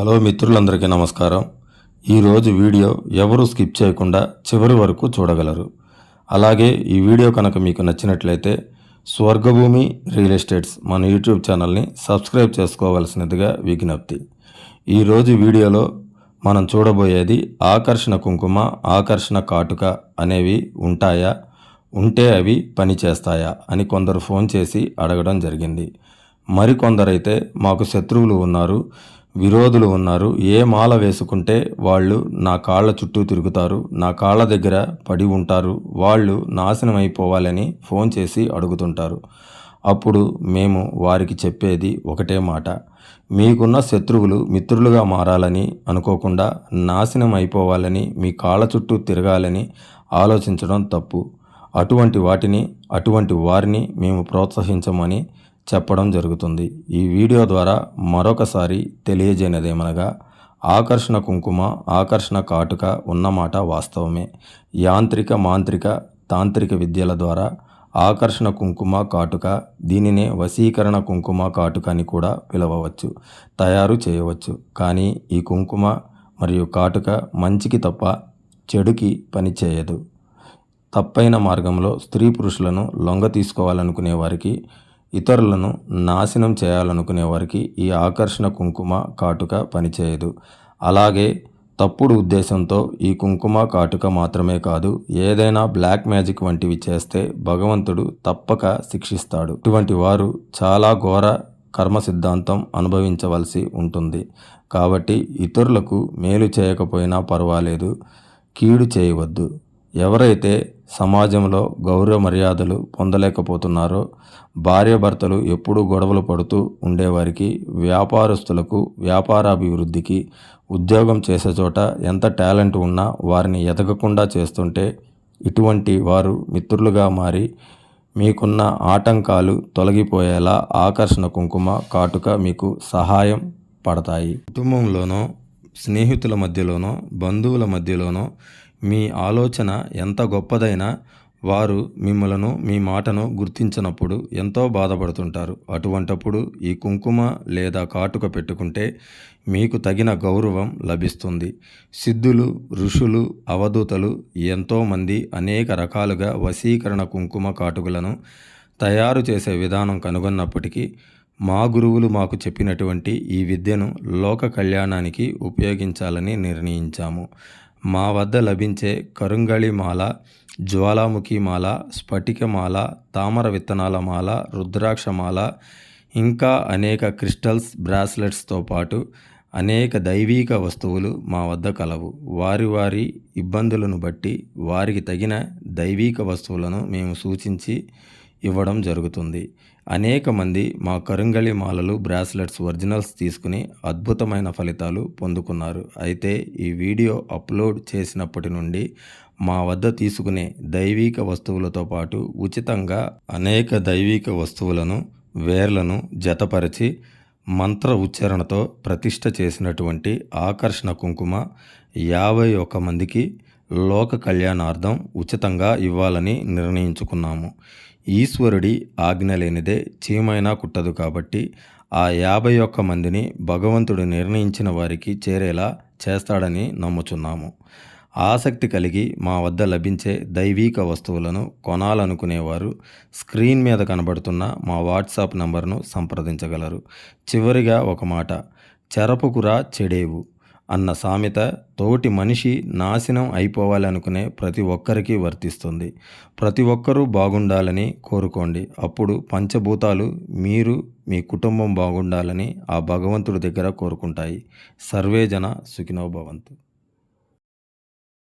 Hello మిత్రులందరికీ నమస్కారం. ఈరోజు వీడియో ఎవరు స్కిప్ చేయకుండా చివరి వరకు చూడగలరు. అలాగే ఈ వీడియో కనుక మీకు నచ్చినట్లయితే స్వర్గభూమి రియల్ ఎస్టేట్స్ మన యూట్యూబ్ ఛానల్ని సబ్స్క్రైబ్ చేసుకోవాల్సినదిగా విజ్ఞప్తి. ఈరోజు వీడియోలో మనం చూడబోయేది ఆకర్షణ కుంకుమ ఆకర్షణ కాటుక అనేవి ఉంటాయా ఉంటే అవి పనిచేస్తాయా అని కొందరు ఫోన్ చేసి అడగడం జరిగింది. మరికొందరైతే మాకు శత్రువులు ఉన్నారు విరోధులు ఉన్నారు. ఏ మాల వేసుకుంటే వాళ్ళు నా కాళ్ళ చుట్టూ తిరుగుతారు నా కాళ్ళ దగ్గర పడి ఉంటారు వాళ్ళు నాశనం అయిపోవాలని ఫోన్ చేసి అడుగుతుంటారు. అప్పుడు మేము వారికి చెప్పేది ఒకటే మాట. మీకున్న శత్రువులు మిత్రులుగా మారాలని అనుకోకుండా నాశనం అయిపోవాలని మీ కాళ్ళ చుట్టూ తిరగాలని ఆలోచించడం తప్పు. అటువంటి వాటిని అటువంటి వారిని మేము ప్రోత్సహించమని చెప్పడం జరుగుతుంది. ఈ వీడియో ద్వారా మరొకసారి తెలియజేయనిదేమనగా ఆకర్షణ కుంకుమ ఆకర్షణ కాటుక ఉన్నమాట వాస్తవమే. యాంత్రిక మాంత్రిక తాంత్రిక విద్యల ద్వారా ఆకర్షణ కుంకుమ కాటుక దీనినే వశీకరణ కుంకుమ కాటుక అని కూడా పిలవవచ్చు తయారు చేయవచ్చు. కానీ ఈ కుంకుమ మరియు కాటుక మంచికి తప్ప చెడుకి పనిచేయదు తప్పైన మార్గంలో స్త్రీ పురుషులను లొంగ తీసుకోవాలనుకునే వారికి ఇతరులను నాశనం చేయాలనుకునే వారికి ఈ ఆకర్షణ కుంకుమ కాటుక పనిచేయదు. అలాగే తప్పుడు ఉద్దేశంతో ఈ కుంకుమ కాటుక మాత్రమే కాదు ఏదైనా బ్లాక్ మ్యాజిక్ వంటివి చేస్తే భగవంతుడు తప్పక శిక్షిస్తాడు. ఇటువంటి వారు చాలా ఘోర కర్మ సిద్ధాంతం అనుభవించవలసి ఉంటుంది. కాబట్టి ఇతరులకు మేలు చేయకపోయినా పర్వాలేదు కీడు చేయవద్దు. ఎవరైతే సమాజంలో గౌరవ మర్యాదలు పొందలేకపోతున్నారో భార్యాభర్తలు ఎప్పుడూ గొడవలు పడుతూ ఉండేవారికి వ్యాపారస్తులకు వ్యాపారాభివృద్ధికి ఉద్యోగం చేసే చోట ఎంత టాలెంట్ ఉన్నా వారిని ఎదగకుండా చేస్తుంటే ఇటువంటి వారు మిత్రులుగా మారి మీకున్న ఆటంకాలు తొలగిపోయేలా ఆకర్షణ కుంకుమ కాటుక మీకు సహాయం పడతాయి. కుటుంబంలోనో స్నేహితుల మధ్యలోనో బంధువుల మధ్యలోనో మీ ఆలోచన ఎంత గొప్పదైనా వారు మిమ్మలను మీ మాటను గుర్తించినప్పుడు ఎంతో బాధపడుతుంటారు. అటువంటప్పుడు ఈ కుంకుమ లేదా కాటుక పెట్టుకుంటే మీకు తగిన గౌరవం లభిస్తుంది. సిద్ధులు ఋషులు అవధూతలు ఎంతోమంది అనేక రకాలుగా వశీకరణ కుంకుమ కాటుకలను తయారు చేసే విధానం కనుగొన్నప్పటికీ మా గురువులు మాకు చెప్పినటువంటి ఈ విద్యను లోక కళ్యాణానికి ఉపయోగించాలని నిర్ణయించాము. మా వద్ద లభించే కరుంగళి మాల జ్వాలాముఖి మాల తామర విత్తనాల మాల రుద్రాక్ష మాల ఇంకా అనేక క్రిస్టల్స్ బ్రాస్లెట్స్తో పాటు అనేక దైవీక వస్తువులు మా వద్ద కలవు. వారి వారి ఇబ్బందులను బట్టి వారికి తగిన దైవీక వస్తువులను మేము సూచించి ఇవ్వడం జరుగుతుంది. అనేక మంది మా కరుంగళి మాలలు బ్రాస్లెట్స్ ఒరిజినల్స్ తీసుకుని అద్భుతమైన ఫలితాలు పొందుకున్నారు. అయితే ఈ వీడియో అప్లోడ్ చేసినప్పటి నుండి మా వద్ద తీసుకునే దైవీక వస్తువులతో పాటు ఉచితంగా అనేక దైవీక వస్తువులను వేర్లను జతపరిచి మంత్ర ఉచ్చారణతో ప్రతిష్ట చేసినటువంటి ఆకర్షణ కుంకుమ యాభై ఒక మందికి లోక కళ్యాణార్థం ఉచితంగా ఇవ్వాలని నిర్ణయించుకున్నాము. ఈశ్వరుడి ఆజ్ఞ లేనిదే చీమైనా కుట్టదు కాబట్టి ఆ యాభై ఒక్క మందిని భగవంతుడు నిర్ణయించిన వారికి చేరేలా చేస్తాడని నమ్ముచున్నాము. ఆసక్తి కలిగి మా వద్ద లభించే దైవీక వస్తువులను కొనాలనుకునేవారు స్క్రీన్ మీద కనబడుతున్న మా వాట్సాప్ నంబర్ను సంప్రదించగలరు. చివరిగా ఒక మాట చెరపుకురా చెడేవు. అన్న సామెత తోటి మనిషి నాశనం అయిపోవాలనుకునే ప్రతి ఒక్కరికి వర్తిస్తుంది. ప్రతి ఒక్కరూ బాగుండాలని కోరుకోండి. అప్పుడు పంచభూతాలు మీరు మీ కుటుంబం బాగుండాలని ఆ భగవంతుడి దగ్గర కోరుకుంటాయి. సర్వేజన సుఖినోభవంతు